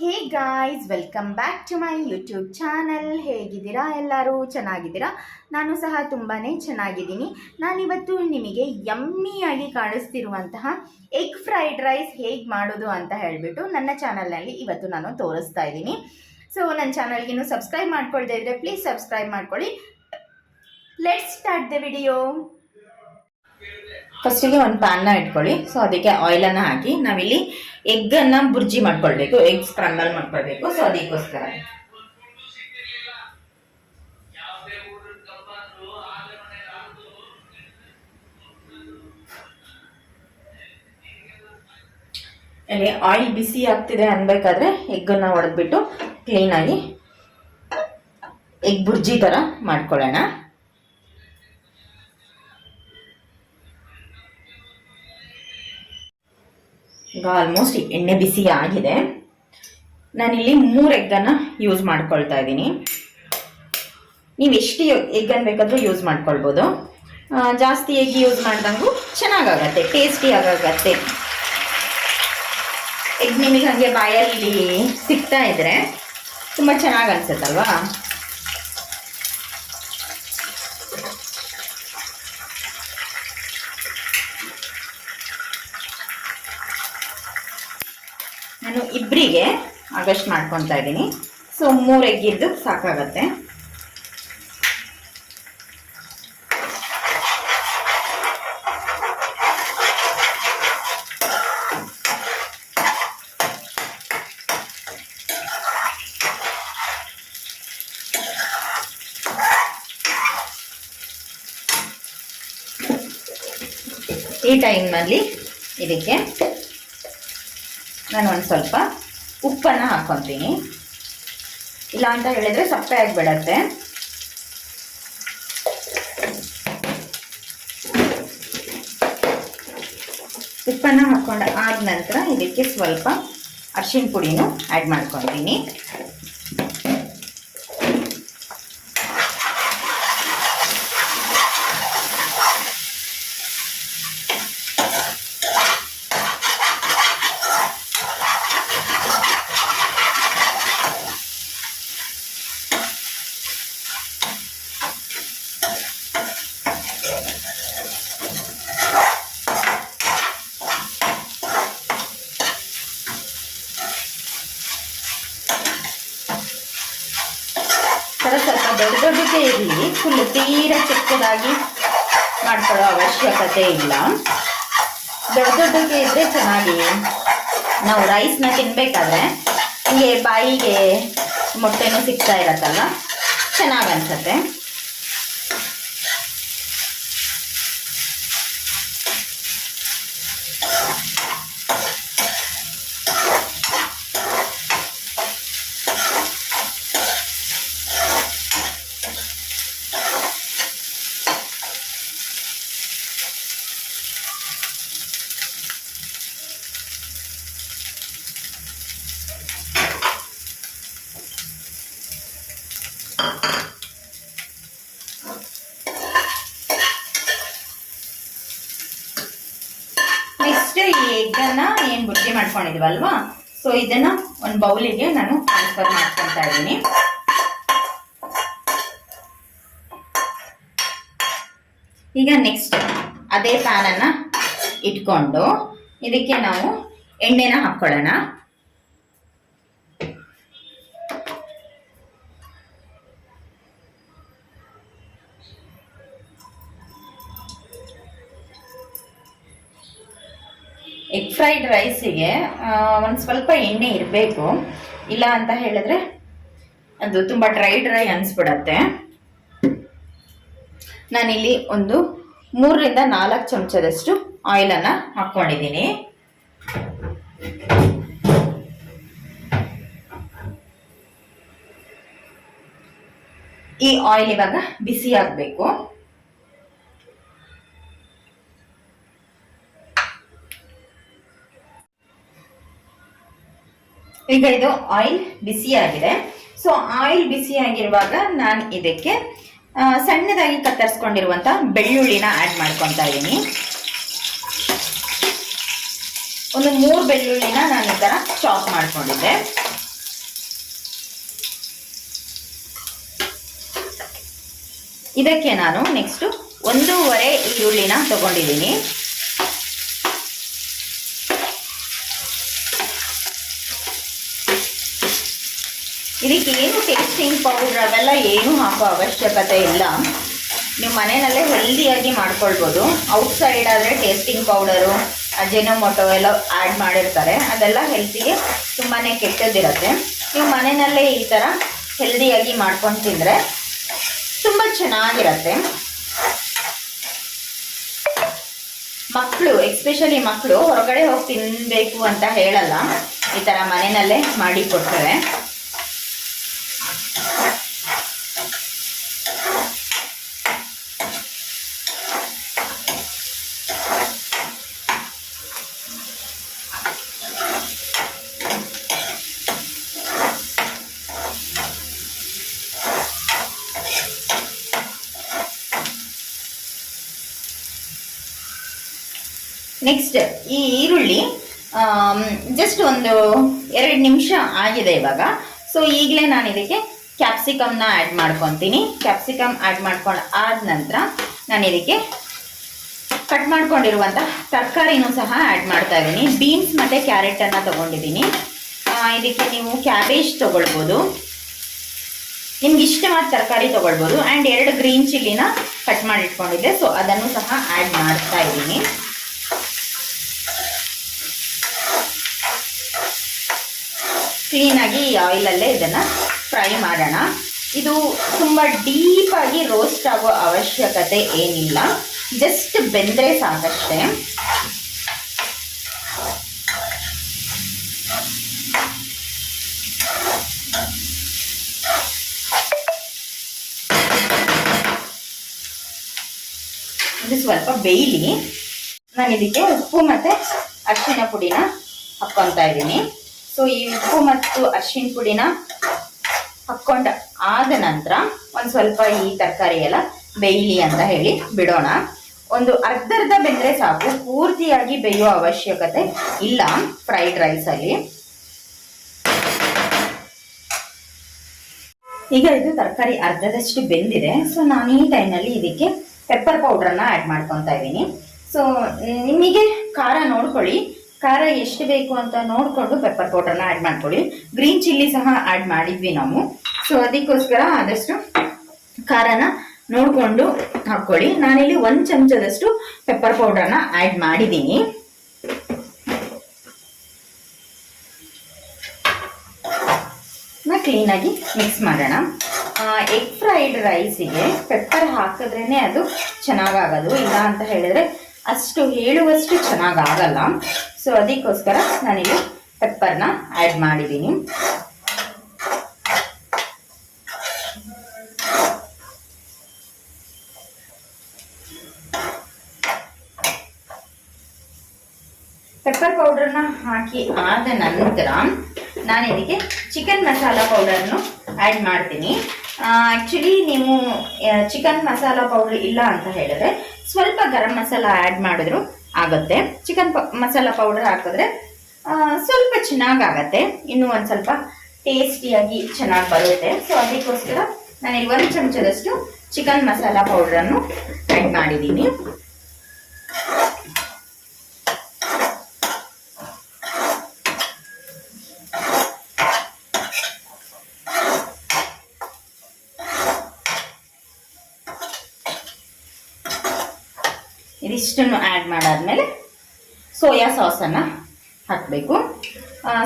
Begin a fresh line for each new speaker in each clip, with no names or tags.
Hey guys welcome back to my YouTube channel ಹೇಗಿದ್ದೀರಾ? ಎಲ್ಲರೂ ಚೆನ್ನಾಗಿದ್ದೀರಾ? ನಾನು ಸಹ ತುಂಬಾ ಚೆನ್ನಾಗಿದ್ದೀನಿ. ನಾನಿವತ್ತು ನಿಮಗೆ ಯಮ್ಮಿಯಾಗಿ ಕಾಣಿಸ್ತಿರುವಂತಹ ಎಗ್ ಫ್ರೈಡ್ ರೈಸ್ ಹೇಗೆ ಮಾಡೋದು ಅಂತ ಹೇಳಿಬಿಟ್ಟು ನನ್ನ ಚಾನಲ್ನಲ್ಲಿ ಇವತ್ತು ನಾನು ತೋರಿಸ್ತಾ ಇದ್ದೀನಿ. ಸೊ ನನ್ನ ಚಾನಲ್ಗಿನ್ನು ಸಬ್ಸ್ಕ್ರೈಬ್ ಮಾಡ್ಕೊಳ್ತಾ ಇದ್ದರೆ ಪ್ಲೀಸ್ ಸಬ್ಸ್ಕ್ರೈಬ್ ಮಾಡ್ಕೊಳ್ಳಿ. ಲೆಟ್ಸ್ ಸ್ಟಾರ್ಟ್ ದ ವಿಡಿಯೋ ಫಸ್ಟಿಗೆ ಒಂದು ಪ್ಯಾನ್ನ ಇಟ್ಕೊಳ್ಳಿ. ಸೊ ಅದಕ್ಕೆ ಆಯಿಲನ್ನು ಹಾಕಿ ನಾವಿಲ್ಲಿ ಎಗ್ಗನ್ನು ಬುರ್ಜಿ ಮಾಡ್ಕೊಳ್ಬೇಕು. ಎಗ್ ಸ್ಕ್ರಂಬಲ್ ಮಾಡ್ಕೊಳ್ಬೇಕು. ಸೊ ಅದಕ್ಕೋಸ್ಕರ. ಇಲ್ಲಿ ಆಯಿಲ್ ಬಿಸಿ ಆಗ್ತಿದೆ ಅನ್ಬೇಕಾದ್ರೆ ಎಗ್ಗನ್ನ ಒಡೆದ್ಬಿಟ್ಟು ಕ್ಲೀನಾಗಿ ಎಗ್ ಬುರ್ಜಿ ಥರ ಮಾಡ್ಕೊಳ್ಳೋಣ. ಈಗ ಆಲ್ಮೋಸ್ಟ್ ಎಣ್ಣೆ ಬಿಸಿ ಆಗಿದೆ. ನಾನಿಲ್ಲಿ ಮೂರು ಎಗ್ಗನ್ನು ಯೂಸ್ ಮಾಡ್ಕೊಳ್ತಾ ಇದ್ದೀನಿ. ನೀವು ಎಷ್ಟು ಎಗ್ಗನ್ನು ಬೇಕಾದರೂ ಯೂಸ್ ಮಾಡ್ಕೊಳ್ಬೋದು. ಜಾಸ್ತಿ ಎಗ್ ಯೂಸ್ ಮಾಡ್ದಂಗೂ ಚೆನ್ನಾಗಾಗತ್ತೆ ಟೇಸ್ಟಿ ಆಗಾಗತ್ತೆ. ಎಗ್ ನಿಮಗೆ ಹಾಗೆ ಬಾಯಲ್ಲಿ ಸಿಗ್ತಾ ಇದ್ರೆ ತುಂಬ ಚೆನ್ನಾಗಿ ಅನ್ಸುತ್ತಲ್ವಾ ನಾನು ಇಬ್ಬರಿಗೆ ಆಗಸ್ಟ್ ಮಾಡ್ಕೊತಾ ಇದ್ದೀನಿ. ಸೊ ಮೂರು ಎಗ್ಗಿದ್ದು ಸಾಕಾಗತ್ತೆ. ಈ ಟೈಮ್ನಲ್ಲಿ ಇದಕ್ಕೆ ನಾನು ಒಂದು ಸ್ವಲ್ಪ ಉಪ್ಪನ್ನು ಹಾಕ್ಕೊತೀನಿ ಇಲ್ಲ ಅಂತ ಹೇಳಿದರೆ ಸಪ್ಪೆ ಆಗಿಬಿಡತ್ತೆ. ಉಪ್ಪನ್ನು ಹಾಕ್ಕೊಂಡು ಆದ ನಂತರ ಇದಕ್ಕೆ ಸ್ವಲ್ಪ ಅರ್ಶಿನ ಪುಡಿನೂ ಆ್ಯಡ್ ಮಾಡ್ಕೊತೀನಿ ಥರ ಸ್ವಲ್ಪ ಇರಲಿ. ಫುಲ್ ತೀರಾ ಚಿಕ್ಕದಾಗಿ ಮಾಡ್ಕೊಳ್ಳೋ ಅವಶ್ಯಕತೆ ಇಲ್ಲ. ದೊಡ್ಡ ದೊಡ್ಡಕ್ಕೆ ಇದ್ರೆ ಚೆನ್ನಾಗಿ. ನಾವು ರೈಸ್ನ ತಿನ್ಬೇಕಾದ್ರೆ ಹಿಂಗೆ ಬಾಯಿಗೆ ಮೊಟ್ಟೆನೂ ಸಿಗ್ತಾ ಇರತ್ತಲ್ಲ ಚೆನ್ನಾಗಿ ಅನ್ಸತ್ತೆ ನೆಕ್ಸ್ಟ್ ಈ ಎಗ್ಗನ್ನ ಏನು ಬುರ್ಜಿ ಮಾಡ್ಕೊಂಡಿದ್ವಲ್ವಾ ಸೊ ಇದನ್ನ ಒಂದು ಬೌಲಿಗೆ ನಾನು ಟ್ರಾನ್ಸ್ಫರ್ ಮಾಡ್ಕೊತಾ ಇದ್ದೀನಿ. ಈಗ ನೆಕ್ಸ್ಟ್ ಅದೇ ಪ್ಯಾನನ್ನ ಇಟ್ಕೊಂಡು ಇದಕ್ಕೆ ನಾವು ಎಣ್ಣೆನ ಹಾಕ್ಕೊಳ್ಳೋಣ. ಫ್ರೈಡ್ ರೈಸಿಗೆ ಒಂದು ಸ್ವಲ್ಪ ಎಣ್ಣೆ ಇರಬೇಕು. ಇಲ್ಲ ಅಂತ ಹೇಳಿದ್ರೆ ಅದು ತುಂಬ ಡ್ರೈ ಡ್ರೈ ಅನಿಸ್ಬಿಡತ್ತೆ. ನಾನಿಲ್ಲಿ ಒಂದು ಮೂರರಿಂದ ನಾಲ್ಕು ಚಮಚದಷ್ಟು ಆಯಿಲನ್ನು ಹಾಕ್ಕೊಂಡಿದ್ದೀನಿ ಈ ಆಯಿಲ್ ಇವಾಗ ಬಿಸಿ ಆಗಬೇಕು. ಈಗ ಇದು ಆಯಿಲ್ ಬಿಸಿಯಾಗಿದೆ ಸೊ ಆಯಿಲ್ ಬಿಸಿಯಾಗಿರುವಾಗ ನಾನು ಇದಕ್ಕೆ ಸಣ್ಣದಾಗಿ ಕತ್ತರಿಸ್ಕೊಂಡಿರುವಂಥ ಬೆಳ್ಳುಳ್ಳಿನ ಆ್ಯಡ್ ಮಾಡ್ಕೊತಾ ಇದ್ದೀನಿ ಒಂದು ಮೂರು ಬೆಳ್ಳುಳ್ಳಿನ ನಾನು ಈ ಥರ ಚಾಪ್ ಮಾಡ್ಕೊಂಡಿದ್ದೆ. ಇದಕ್ಕೆ ನಾನು ನೆಕ್ಸ್ಟು ಒಂದೂವರೆ ಈರುಳ್ಳಿನ ತಗೊಂಡಿದ್ದೀನಿ. ಇದಕ್ಕೆ ಏನು ಟೇಸ್ಟಿಂಗ್ ಪೌಡ್ರ್ ಅವೆಲ್ಲ ಏನು ಹಾಕೋ ಅವಶ್ಯಕತೆ ಇಲ್ಲ. ನೀವು ಮನೆಯಲ್ಲೇ ಹೆಲ್ದಿಯಾಗಿ ಮಾಡ್ಕೊಳ್ಬೋದು. ಔಟ್ಸೈಡ್ ಆದರೆ ಟೇಸ್ಟಿಂಗ್ ಪೌಡರು ಅಜೆನೋಮೊಟೊ ಎಲ್ಲ ಆ್ಯಡ್ ಮಾಡಿರ್ತಾರೆ. ಅದೆಲ್ಲ ಹೆಲ್ತಿಗೆ ತುಂಬಾ ಕೆಟ್ಟದಿರುತ್ತೆ. ನೀವು ಮನೆಯಲ್ಲೇ ಈ ಥರ ಹೆಲ್ದಿಯಾಗಿ ಮಾಡ್ಕೊಂಡು ತಿಂದರೆ ತುಂಬ ಚೆನ್ನಾಗಿರತ್ತೆ. ಮಕ್ಕಳು ಎಕ್ಸ್ಪೆಷಲಿ ಮಕ್ಕಳು ಹೊರಗಡೆ ಹೋಗಿ ತಿನ್ನಬೇಕು ಅಂತ ಹೇಳಲ್ಲ. ಈ ಥರ ಮನೆಯಲ್ಲೇ ಮಾಡಿ ಕೊಡ್ತಾರೆ. ನೆಕ್ಸ್ಟ್ ಈ ಈರುಳ್ಳಿ ಜಸ್ಟ್ ಒಂದು ಎರಡು ನಿಮಿಷ ಆಗಿದೆ ಇವಾಗ. ಸೊ ಈಗಲೇ ನಾನು ಇದಕ್ಕೆ ಕ್ಯಾಪ್ಸಿಕಮ್ನ ಆ್ಯಡ್ ಮಾಡ್ಕೊತೀನಿ. ಕ್ಯಾಪ್ಸಿಕಮ್ ಆ್ಯಡ್ ಮಾಡ್ಕೊಂಡು ಆದ ನಂತರ ನಾನು ಇದಕ್ಕೆ ಕಟ್ ಮಾಡ್ಕೊಂಡಿರುವಂಥ ತರಕಾರಿನೂ ಸಹ ಆ್ಯಡ್ ಮಾಡ್ತಾ ಇದ್ದೀನಿ. ಬೀನ್ಸ್ ಮತ್ತು ಕ್ಯಾರೆಟನ್ನು ತೊಗೊಂಡಿದ್ದೀನಿ. ಇದಕ್ಕೆ ನೀವು ಕ್ಯಾಬೇಜ್ ತೊಗೊಳ್ಬೋದು. ನಿಮ್ಗೆ ಇಷ್ಟವಾದ ತರಕಾರಿ ತೊಗೊಳ್ಬೋದು. ಆ್ಯಂಡ್ ಎರಡು ಗ್ರೀನ್ ಚಿಲ್ಲಿನ ಕಟ್ ಮಾಡಿಟ್ಕೊಂಡಿದ್ದೆ ಸೊ ಅದನ್ನು ಸಹ ಆ್ಯಡ್ ಮಾಡ್ತಾ ಇದ್ದೀನಿ. ಕ್ಲೀನಾಗಿ ಈ ಆಯಿಲಲ್ಲೇ ಇದನ್ನು ಫ್ರೈ ಮಾಡೋಣ. ಇದು ತುಂಬ ಡೀಪಾಗಿ ರೋಸ್ಟ್ ಆಗೋ ಅವಶ್ಯಕತೆ ಏನಿಲ್ಲ. ಜಸ್ಟ್ ಬೆಂದರೆ ಸಾಕಷ್ಟೇ. ಇದು ಸ್ವಲ್ಪ ಬೇಯಲಿ. ನಾನು ಇದಕ್ಕೆ ಉಪ್ಪು ಮತ್ತು ಅರಿಶಿನ ಪುಡಿನ ಹಾಕ್ಕೊತಾ ಇದ್ದೀನಿ. ಸೊ ಈ ಉಪ್ಪು ಮತ್ತು ಅರಿಶಿನ ಪುಡಿನ ಹಾಕೊಂಡ ಆದ ನಂತರ ಒಂದು ಸ್ವಲ್ಪ ಈ ತರಕಾರಿ ಎಲ್ಲ ಬೇಯಲಿ ಅಂತ ಹೇಳಿ ಬಿಡೋಣ. ಒಂದು ಅರ್ಧರ್ಧ ಬೆಂದರೆ ಸಾಕು. ಪೂರ್ತಿಯಾಗಿ ಬೇಯೋ ಅವಶ್ಯಕತೆ ಇಲ್ಲ ಫ್ರೈಡ್ ರೈಸಲ್ಲಿ ಈಗ ಇದು ತರಕಾರಿ ಅರ್ಧದಷ್ಟು ಬೆಂದಿದೆ. ಸೊ ನಾನು ಈ ಟೈಮಲ್ಲಿ ಇದಕ್ಕೆ ಪೆಪ್ಪರ್ ಪೌಡ್ರನ್ನ ಆ್ಯಡ್ ಮಾಡ್ಕೊತಾ ಇದ್ದೀನಿ. ಸೊ ನಿಮಗೆ ಖಾರ ನೋಡ್ಕೊಳ್ಳಿ. ಖಾರ ಎಷ್ಟು ಬೇಕು ಅಂತ ನೋಡಿಕೊಂಡು ಪೆಪ್ಪರ್ ಪೌಡರ್ನ ಆ್ಯಡ್ ಮಾಡ್ಕೊಳ್ಳಿ. ಗ್ರೀನ್ ಚಿಲ್ಲಿ ಸಹ ಆ್ಯಡ್ ಮಾಡಿದ್ವಿ ನಾವು. ಸೊ ಅದಕ್ಕೋಸ್ಕರ ಆದಷ್ಟು ಖಾರನ ನೋಡಿಕೊಂಡು ಹಾಕ್ಕೊಳ್ಳಿ. ನಾನಿಲ್ಲಿ ಒಂದು ಚಮಚದಷ್ಟು ಪೆಪ್ಪರ್ ಪೌಡರ್ನ ಆ್ಯಡ್ ಮಾಡಿದ್ದೀನಿ. ಕ್ಲೀನಾಗಿ ಮಿಕ್ಸ್ ಮಾಡೋಣ. ಎಗ್ ಫ್ರೈಡ್ ರೈಸಿಗೆ ಪೆಪ್ಪರ್ ಹಾಕಿದ್ರೇ ಅದು ಚೆನ್ನಾಗಾಗೋದು. ಇಲ್ಲ ಅಂತ ಹೇಳಿದ್ರೆ ಅಷ್ಟು ಹೇಳುವಷ್ಟು ಚೆನ್ನಾಗಾಗಲ್ಲ. ಸೊ ಅದಕ್ಕೋಸ್ಕರ ನಾನಿಲ್ಲಿ ಪೆಪ್ಪರ್ನ ಆ್ಯಡ್ ಮಾಡಿದ್ದೀನಿ. ಪೆಪ್ಪರ್ ಪೌಡರ್ನ ಹಾಕಿ ಆದ ನಂತರ ನಾನು ಇದಕ್ಕೆ ಚಿಕನ್ ಮಸಾಲ ಪೌಡರ್ನು ಆ್ಯಡ್ ಮಾಡ್ತೀನಿ. ಆ್ಯಕ್ಚುಲಿ ನೀವು ಚಿಕನ್ ಮಸಾಲ ಪೌಡರ್ ಇಲ್ಲ ಅಂತ ಹೇಳಿದ್ರೆ ಸ್ವಲ್ಪ ಗರಂ ಮಸಾಲ ಆ್ಯಡ್ ಮಾಡಿದ್ರು, ಆಗುತ್ತೆ. ಚಿಕನ್ ಮಸಾಲ ಪೌಡರ್ ಹಾಕಿದ್ರೆ ಸ್ವಲ್ಪ ಚೆನ್ನಾಗಾಗತ್ತೆ. ಇನ್ನೂ ಒಂದು ಸ್ವಲ್ಪ ಟೇಸ್ಟಿಯಾಗಿ ಚೆನ್ನಾಗಿ ಬರುತ್ತೆ. ಸೊ ಅದಕ್ಕೋಸ್ಕರ ನಾನಿಲ್ಲಿ ಒಂದು ಚಮಚದಷ್ಟು ಚಿಕನ್ ಮಸಾಲ ಪೌಡ್ರನ್ನು ಆ್ಯಡ್ ಮಾಡಿದ್ದೀನಿ. ಇದಿಷ್ಟನ್ನು ಆ್ಯಡ್ ಮಾಡಾದ್ಮೇಲೆ ಸೋಯಾ ಸಾಸನ್ನು ಹಾಕಬೇಕು.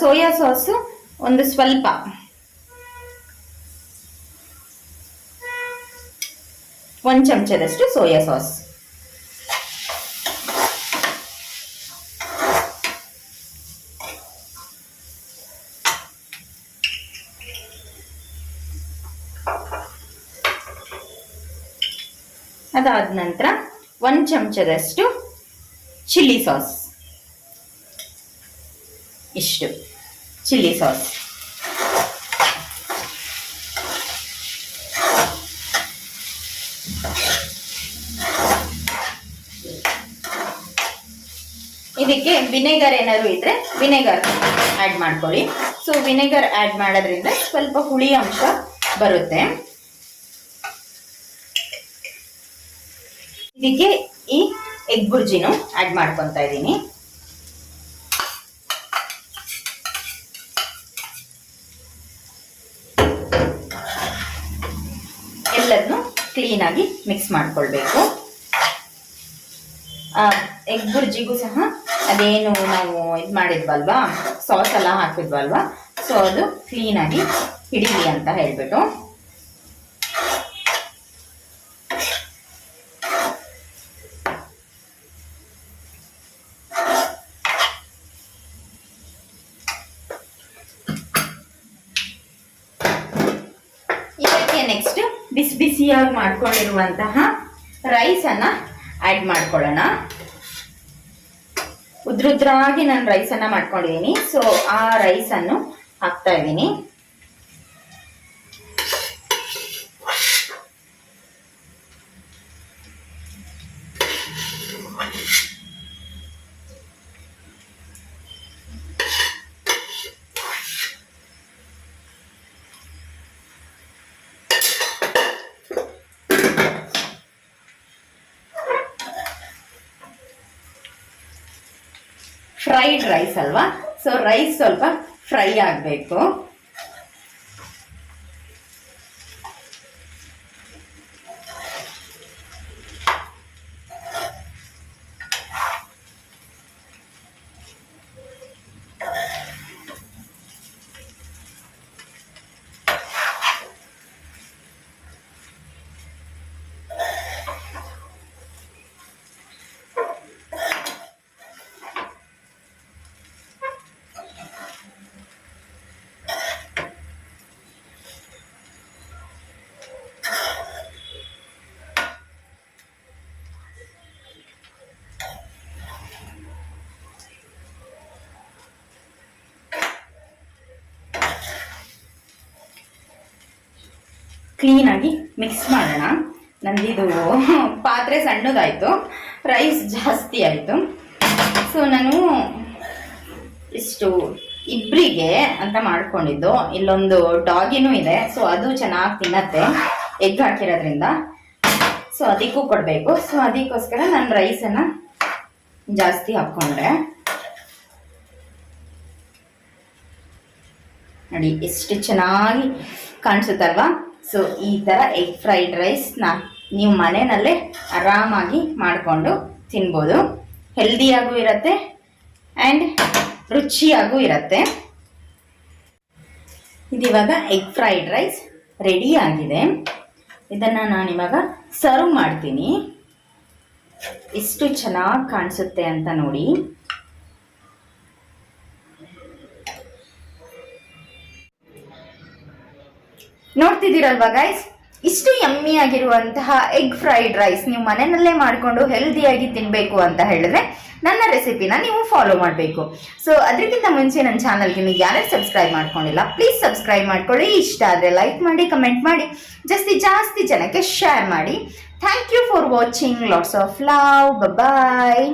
ಸೋಯಾ ಸಾಸು ಒಂದು ಸ್ವಲ್ಪ. ಒಂದು ಚಮಚದಷ್ಟು ಸೋಯಾ ಸಾಸ್. ಅದಾದ ನಂತರ ಒಂದು ಚಮಚದಷ್ಟು ಚಿಲ್ಲಿ ಸಾಸ್. ಇಷ್ಟು ಚಿಲ್ಲಿ ಸಾಸ್. ಇದಕ್ಕೆ ವಿನೆಗರ್ ಏನಾದ್ರು ಇದ್ರೆ ವಿನೆಗರ್ ಆ್ಯಡ್ ಮಾಡ್ಕೊಳ್ಳಿ. ಸೊ ವಿನೆಗರ್ ಆ್ಯಡ್ ಮಾಡೋದ್ರಿಂದ ಸ್ವಲ್ಪ ಹುಳಿ ಅಂಶ ಬರುತ್ತೆ. ಇದಕ್ಕೆ ಈ ಎಗ್ ಬುರ್ಜಿನೂ ಆ್ಯಡ್ ಮಾಡ್ಕೊತಾ ಇದ್ದೀನಿ. ಎಲ್ಲದನ್ನು ಕ್ಲೀನಾಗಿ ಮಿಕ್ಸ್ ಮಾಡ್ಕೊಳ್ಬೇಕು. ಎಗ್ ಬುರ್ಜಿಗೂ ಸಹ ಅದೇನು ನಾವು ಇದು ಮಾಡಿದ್ವಲ್ವಾ ಸಾಸ್ ಎಲ್ಲ ಹಾಕಿದ್ವಲ್ವಾ ಸೊ ಅದು ಕ್ಲೀನಾಗಿ ಹಿಡೀಲಿ ಅಂತ ಹೇಳ್ಬಿಟ್ಟು ಇದಕ್ಕೆ ನೆಕ್ಸ್ಟ್ ಬಿಸಿ ಬಿಸಿಯಾಗಿ ಮಾಡ್ಕೊಂಡಿರುವಂತಹ ರೈಸನ್ನು ಆ್ಯಡ್ ಮಾಡ್ಕೊಳ್ಳೋಣ. ಉದ್ರುದ್ರಾಗಿ ನಾನು ರೈಸನ್ನು ಮಾಡ್ಕೊಂಡಿದ್ದೀನಿ ಸೊ ಆ ರೈಸನ್ನು ಹಾಕ್ತಾ ಇದ್ದೀನಿ. ಫ್ರೈಡ್ ರೈಸ್ ಅಲ್ವಾ? ಸೊ ರೈಸ್ ಸ್ವಲ್ಪ ಫ್ರೈ ಆಗಬೇಕು. ಕ್ಲೀನಾಗಿ ಮಿಕ್ಸ್ ಮಾಡೋಣ. ನಂದಿದು ಪಾತ್ರೆ ಸಣ್ಣದಾಯಿತು. ರೈಸ್ ಜಾಸ್ತಿ ಆಯಿತು. ಸೊ ನಾನು ಇಷ್ಟು ಇಬ್ಬರಿಗೆ ಅಂತ ಮಾಡ್ಕೊಂಡಿದ್ದು. ಇಲ್ಲೊಂದು ಡಾಗಿನೂ ಇದೆ. ಸೊ ಅದು ಚೆನ್ನಾಗಿ ತಿನ್ನತ್ತೆ. ಎಗ್ ಹಾಕಿರೋದ್ರಿಂದ. ಸೊ ಅದಕ್ಕೂ ಕೊಡಬೇಕು. ಸೊ ಅದಕ್ಕೋಸ್ಕರ ನಾನು ರೈಸನ್ನು ಜಾಸ್ತಿ ಹಾಕ್ಕೊಂಡೆ ನೋಡಿ, ಎಷ್ಟು ಚೆನ್ನಾಗಿ ಕಾಣಿಸುತ್ತಲ್ವಾ? ಸೊ ಈ ಥರ ಎಗ್ ಫ್ರೈಡ್ ರೈಸ್ನ ನೀವು ಮನೆಯಲ್ಲೇ ಆರಾಮಾಗಿ ಮಾಡಿಕೊಂಡು ತಿನ್ಬೋದು. ಹೆಲ್ದಿಯಾಗೂ ಇರುತ್ತೆ ಆ್ಯಂಡ್ ರುಚಿಯಾಗೂ ಇರುತ್ತೆ. ಇದಿವಾಗ ಎಗ್ ಫ್ರೈಡ್ ರೈಸ್ ರೆಡಿ ಆಗಿದೆ. ಇದನ್ನು ನಾನಿವಾಗ ಸರ್ವ್ ಮಾಡ್ತೀನಿ. ಎಷ್ಟು ಚೆನ್ನಾಗಿ ಕಾಣಿಸುತ್ತೆ ಅಂತ ನೋಡಿ. ನೋಡ್ತಿದ್ದೀರಲ್ವಾ ಗೈಸ್ ಇಷ್ಟು ಯಮ್ಮಿ ಆಗಿರುವಂತಹ ಎಗ್ ಫ್ರೈಡ್ ರೈಸ್ ನೀವು ಮನೆಯಲ್ಲೇ ಮಾಡಿಕೊಂಡು ಹೆಲ್ದಿಯಾಗಿ ತಿನ್ನಬೇಕು ಅಂತ ಹೇಳಿದ್ರೆ ನನ್ನ ರೆಸಿಪಿನ ನೀವು ಫಾಲೋ ಮಾಡಬೇಕು. ಸೊ ಅದಕ್ಕಿಂತ ಮುಂಚೆ ನನ್ನ ಚಾನಲ್ಗೆ ನೀವು ಯಾರ್ಯಾರು ಸಬ್ಸ್ಕ್ರೈಬ್ ಮಾಡ್ಕೊಂಡಿಲ್ಲ ಪ್ಲೀಸ್ ಸಬ್ಸ್ಕ್ರೈಬ್ ಮಾಡ್ಕೊಳ್ಳಿ. ಇಷ್ಟ ಆದರೆ ಲೈಕ್ ಮಾಡಿ ಕಮೆಂಟ್ ಮಾಡಿ. ಜಾಸ್ತಿ ಜಾಸ್ತಿ ಜನಕ್ಕೆ ಶೇರ್ ಮಾಡಿ. Thank you for watching lots of love bye